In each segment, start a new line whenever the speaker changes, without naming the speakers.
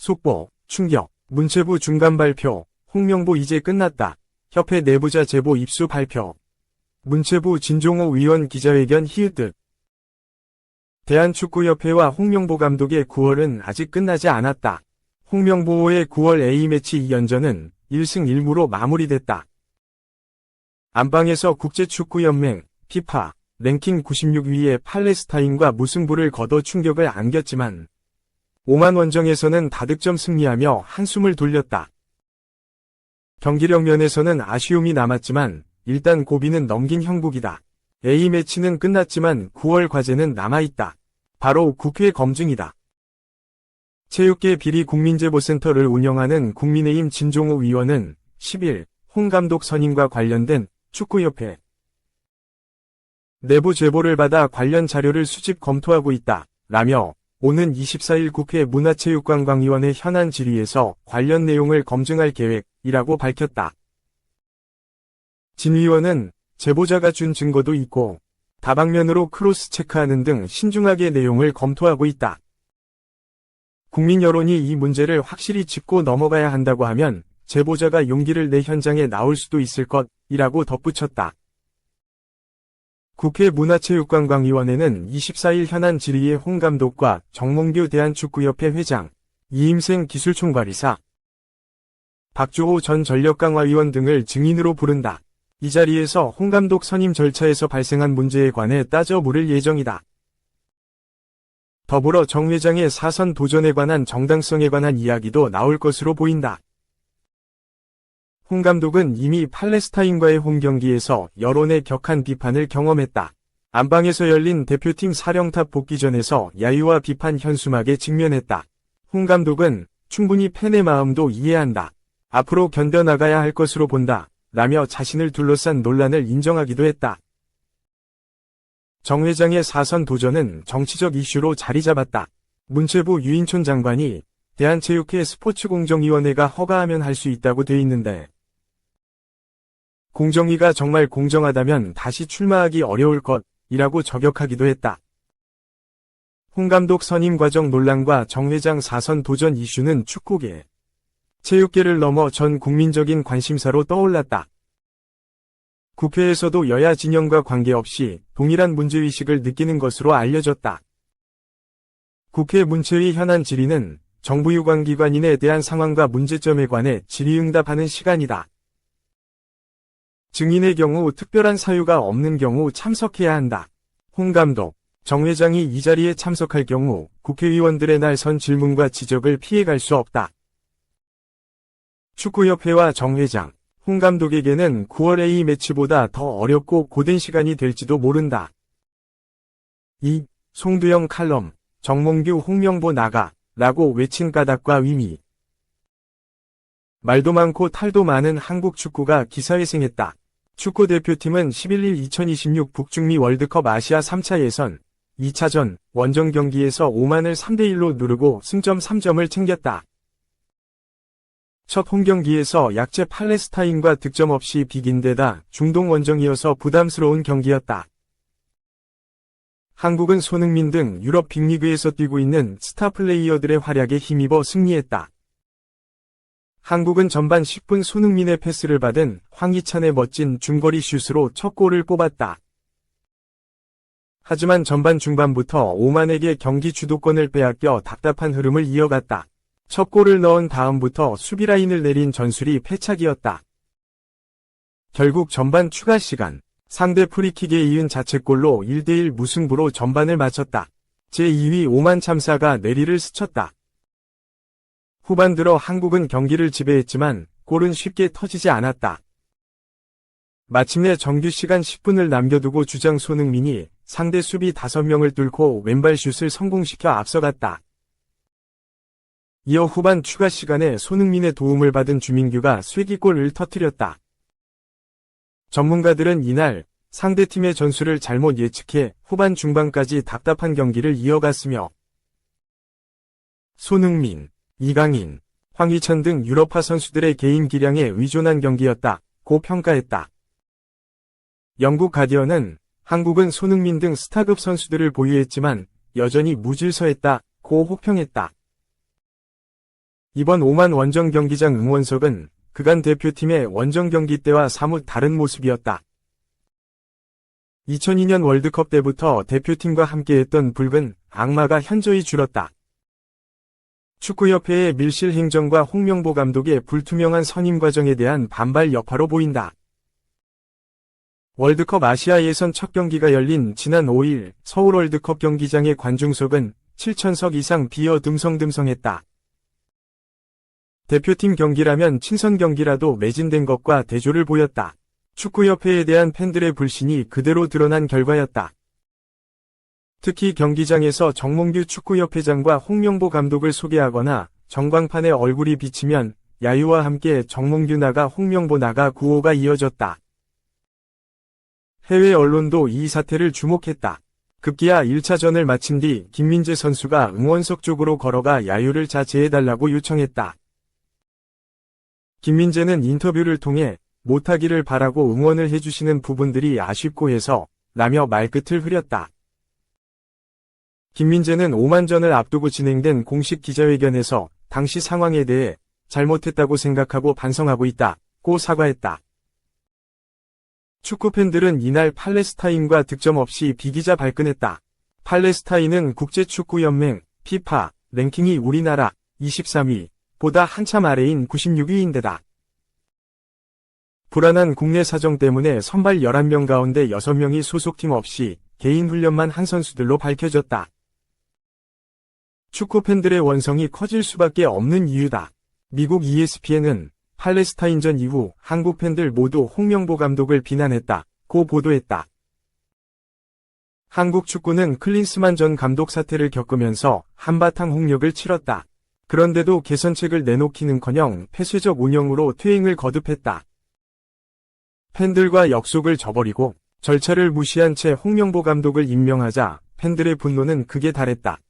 속보, 충격, 문체부 중간 발표, 홍명보 이제 끝났다. 협회 내부자 제보 입수 발표. 문체부 진종호 위원 기자회견 히읗. 대한축구협회와 홍명보 감독의 9월은 아직 끝나지 않았다. 홍명보의 9월 A매치 2연전은 1승 1무로 마무리됐다. 안방에서 국제축구연맹, 피파, 랭킹 96위의 팔레스타인과 무승부를 거둬 충격을 안겼지만 오만 원정에서는 다득점 승리하며 한숨을 돌렸다. 경기력 면에서는 아쉬움이 남았지만 일단 고비는 넘긴 형국이다. A매치는 끝났지만 9월 과제는 남아있다. 바로 국회 검증이다. 체육계 비리 국민제보센터를 운영하는 국민의힘 진종호 위원은 10일 홍 감독 선임과 관련된 축구협회 내부 제보를 받아 관련 자료를 수집 검토하고 있다. 라며 오는 24일 국회 문화체육관광위원회 현안 질의에서 관련 내용을 검증할 계획이라고 밝혔다. 진 위원은 제보자가 준 증거도 있고 다방면으로 크로스 체크하는 등 신중하게 내용을 검토하고 있다. 국민 여론이 이 문제를 확실히 짚고 넘어가야 한다고 하면 제보자가 용기를 내 현장에 나올 수도 있을 것이라고 덧붙였다. 국회 문화체육관광위원회는 24일 현안 질의에 홍 감독과 정몽규 대한축구협회 회장, 이임생 기술총괄이사, 박주호 전 전력강화위원 등을 증인으로 부른다. 이 자리에서 홍 감독 선임 절차에서 발생한 문제에 관해 따져 물을 예정이다. 더불어 정 회장의 사선 도전에 관한 정당성에 관한 이야기도 나올 것으로 보인다. 홍 감독은 이미 팔레스타인과의 홈 경기에서 여론의 격한 비판을 경험했다. 안방에서 열린 대표팀 사령탑 복귀전에서 야유와 비판 현수막에 직면했다. 홍 감독은 충분히 팬의 마음도 이해한다. 앞으로 견뎌나가야 할 것으로 본다. 라며 자신을 둘러싼 논란을 인정하기도 했다. 정 회장의 사선 도전은 정치적 이슈로 자리 잡았다. 문체부 유인촌 장관이 대한체육회 스포츠공정위원회가 허가하면 할 수 있다고 돼 있는데 공정위가 정말 공정하다면 다시 출마하기 어려울 것이라고 저격하기도 했다. 홍 감독 선임 과정 논란과 정 회장 사선 도전 이슈는 축구계, 체육계를 넘어 전 국민적인 관심사로 떠올랐다. 국회에서도 여야 진영과 관계없이 동일한 문제의식을 느끼는 것으로 알려졌다. 국회 문체위 현안 질의는 정부 유관기관인에 대한 상황과 문제점에 관해 질의응답하는 시간이다. 증인의 경우 특별한 사유가 없는 경우 참석해야 한다. 홍 감독, 정 회장이 이 자리에 참석할 경우 국회의원들의 날선 질문과 지적을 피해갈 수 없다. 축구협회와 정 회장, 홍 감독에게는 9월 A 매치보다 더 어렵고 고된 시간이 될지도 모른다. 2. 송두영 칼럼, 정몽규 홍명보 나가, 라고 외친 까닭과 의미. 말도 많고 탈도 많은 한국 축구가 기사회생했다. 축구 대표팀은 11일 2026 북중미 월드컵 아시아 3차 예선 2차전 원정 경기에서 오만을 3대1로 누르고 승점 3점을 챙겼다. 첫 홈경기에서 약체 팔레스타인과 득점 없이 비긴 데다 중동 원정이어서 부담스러운 경기였다. 한국은 손흥민 등 유럽 빅리그에서 뛰고 있는 스타 플레이어들의 활약에 힘입어 승리했다. 한국은 전반 10분 손흥민의 패스를 받은 황희찬의 멋진 중거리 슛으로 첫 골을 뽑았다. 하지만 전반 중반부터 오만에게 경기 주도권을 빼앗겨 답답한 흐름을 이어갔다. 첫 골을 넣은 다음부터 수비 라인을 내린 전술이 패착이었다. 결국 전반 추가 시간, 상대 프리킥에 이은 자책골로 1대1 무승부로 전반을 마쳤다. 제2위 오만 참사가 내리를 스쳤다. 후반 들어 한국은 경기를 지배했지만 골은 쉽게 터지지 않았다. 마침내 정규 시간 10분을 남겨두고 주장 손흥민이 상대 수비 5명을 뚫고 왼발 슛을 성공시켜 앞서갔다. 이어 후반 추가 시간에 손흥민의 도움을 받은 주민규가 쐐기골을 터뜨렸다. 전문가들은 이날 상대팀의 전술을 잘못 예측해 후반 중반까지 답답한 경기를 이어갔으며 손흥민, 이강인, 황희찬 등 유럽파 선수들의 개인 기량에 의존한 경기였다. 고 평가했다. 영국 가디언은 한국은 손흥민 등 스타급 선수들을 보유했지만 여전히 무질서했다. 고 호평했다. 이번 오만 원정 경기장 응원석은 그간 대표팀의 원정 경기 때와 사뭇 다른 모습이었다. 2002년 월드컵 때부터 대표팀과 함께했던 붉은 악마가 현저히 줄었다. 축구협회의 밀실 행정과 홍명보 감독의 불투명한 선임 과정에 대한 반발 여파로 보인다. 월드컵 아시아 예선 첫 경기가 열린 지난 5일 서울 월드컵 경기장의 관중석은 7천석 이상 비어 듬성듬성했다. 대표팀 경기라면 친선 경기라도 매진된 것과 대조를 보였다. 축구협회에 대한 팬들의 불신이 그대로 드러난 결과였다. 특히 경기장에서 정몽규 축구협회장과 홍명보 감독을 소개하거나 전광판에 얼굴이 비치면 야유와 함께 정몽규 나가 홍명보 나가 구호가 이어졌다. 해외 언론도 이 사태를 주목했다. 급기야 1차전을 마친 뒤 김민재 선수가 응원석 쪽으로 걸어가 야유를 자제해달라고 요청했다. 김민재는 인터뷰를 통해 못하기를 바라고 응원을 해주시는 부분들이 아쉽고 해서 라며 말끝을 흐렸다. 김민재는 5만 전을 앞두고 진행된 공식 기자회견에서 당시 상황에 대해 잘못했다고 생각하고 반성하고 있다 고 사과했다. 축구 팬들은 이날 팔레스타인과 득점 없이 비기자 발끈했다. 팔레스타인은 국제축구연맹 피파 랭킹이 우리나라 23위 보다 한참 아래인 96위인데다. 불안한 국내 사정 때문에 선발 11명 가운데 6명이 소속팀 없이 개인 훈련만 한 선수들로 밝혀졌다. 축구 팬들의 원성이 커질 수밖에 없는 이유다. 미국 ESPN은 팔레스타인전 이후 한국 팬들 모두 홍명보 감독을 비난했다 고 보도했다. 한국 축구는 클린스만 전 감독 사태를 겪으면서 한바탕 홍역을 치렀다. 그런데도 개선책을 내놓기는커녕 폐쇄적 운영으로 퇴행을 거듭했다. 팬들과 약속을 저버리고 절차를 무시한 채 홍명보 감독을 임명하자 팬들의 분노는 극에 달했다.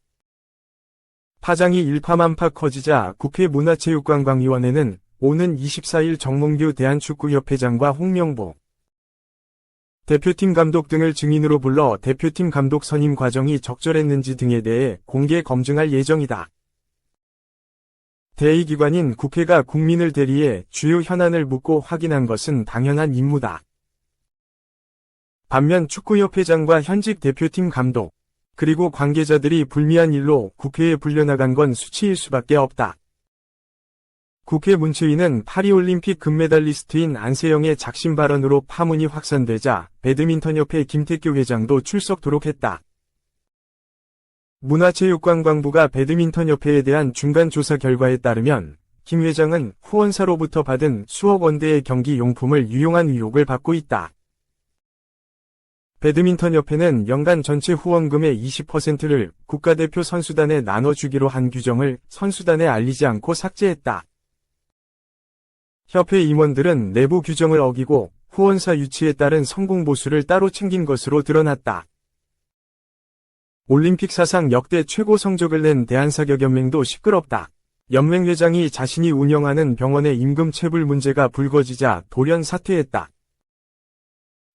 파장이 일파만파 커지자 국회 문화체육관광위원회는 오는 24일 정몽규 대한축구협회장과 홍명보 대표팀 감독 등을 증인으로 불러 대표팀 감독 선임 과정이 적절했는지 등에 대해 공개 검증할 예정이다. 대의기관인 국회가 국민을 대리해 주요 현안을 묻고 확인한 것은 당연한 임무다. 반면 축구협회장과 현직 대표팀 감독, 그리고 관계자들이 불미한 일로 국회에 불려나간 건 수치일 수밖에 없다. 국회 문체위는 파리올림픽 금메달리스트인 안세영의 작심 발언으로 파문이 확산되자 배드민턴협회 김태규 회장도 출석토록 했다. 문화체육관광부가 배드민턴협회에 대한 중간조사 결과에 따르면 김 회장은 후원사로부터 받은 수억 원대의 경기 용품을 유용한 의혹을 받고 있다. 배드민턴협회는 연간 전체 후원금의 20%를 국가대표 선수단에 나눠주기로 한 규정을 선수단에 알리지 않고 삭제했다. 협회 임원들은 내부 규정을 어기고 후원사 유치에 따른 성공 보수를 따로 챙긴 것으로 드러났다. 올림픽 사상 역대 최고 성적을 낸 대한사격연맹도 시끄럽다. 연맹 회장이 자신이 운영하는 병원의 임금 체불 문제가 불거지자 돌연 사퇴했다.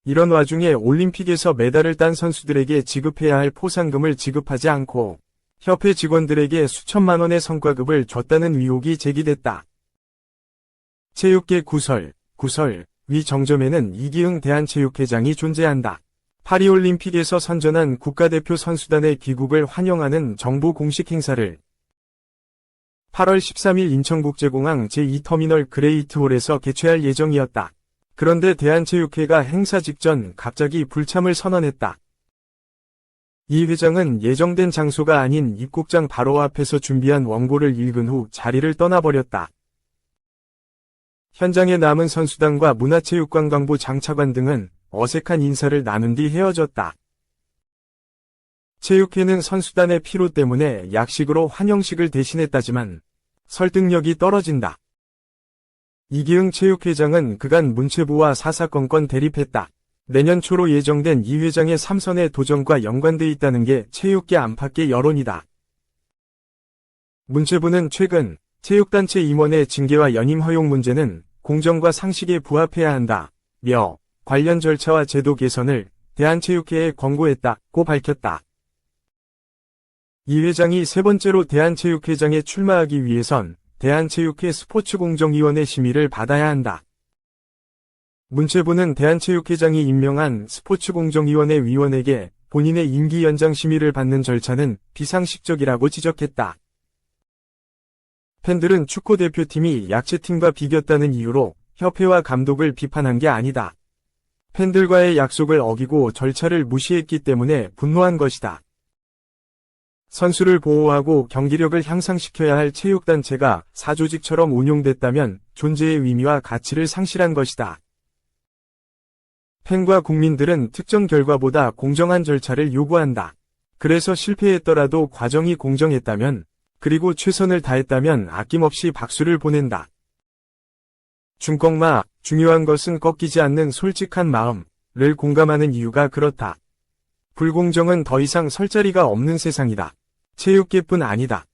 이런 와중에 올림픽에서 메달을 딴 선수들에게 지급해야 할 포상금을 지급하지 않고 협회 직원들에게 수천만 원의 성과급을 줬다는 의혹이 제기됐다. 체육계 구설, 구설, 위 정점에는 이기흥 대한체육회장이 존재한다. 파리올림픽에서 선전한 국가대표 선수단의 귀국을 환영하는 정부 공식 행사를 8월 13일 인천국제공항 제2터미널 그레이트홀에서 개최할 예정이었다. 그런데 대한체육회가 행사 직전 갑자기 불참을 선언했다. 이 회장은 예정된 장소가 아닌 입국장 바로 앞에서 준비한 원고를 읽은 후 자리를 떠나버렸다. 현장에 남은 선수단과 문화체육관광부 장차관 등은 어색한 인사를 나눈 뒤 헤어졌다. 체육회는 선수단의 피로 때문에 약식으로 환영식을 대신했다지만 설득력이 떨어진다. 이기흥 체육회장은 그간 문체부와 사사건건 대립했다. 내년 초로 예정된 이 회장의 삼선의 도전과 연관돼 있다는 게 체육계 안팎의 여론이다. 문체부는 최근 체육단체 임원의 징계와 연임 허용 문제는 공정과 상식에 부합해야 한다. 며 관련 절차와 제도 개선을 대한체육회에 권고했다고 밝혔다. 이 회장이 세 번째로 대한체육회장에 출마하기 위해선 대한체육회 스포츠공정위원회 심의를 받아야 한다. 문체부는 대한체육회장이 임명한 스포츠공정위원회 위원에게 본인의 임기 연장 심의를 받는 절차는 비상식적이라고 지적했다. 팬들은 축구 대표팀이 약체팀과 비겼다는 이유로 협회와 감독을 비판한 게 아니다. 팬들과의 약속을 어기고 절차를 무시했기 때문에 분노한 것이다. 선수를 보호하고 경기력을 향상시켜야 할 체육단체가 사조직처럼 운용됐다면 존재의 의미와 가치를 상실한 것이다. 팬과 국민들은 특정 결과보다 공정한 절차를 요구한다. 그래서 실패했더라도 과정이 공정했다면, 그리고 최선을 다했다면 아낌없이 박수를 보낸다. 중꺾마, 중요한 것은 꺾이지 않는 솔직한 마음을 공감하는 이유가 그렇다. 불공정은 더 이상 설 자리가 없는 세상이다. 체육계뿐 아니다.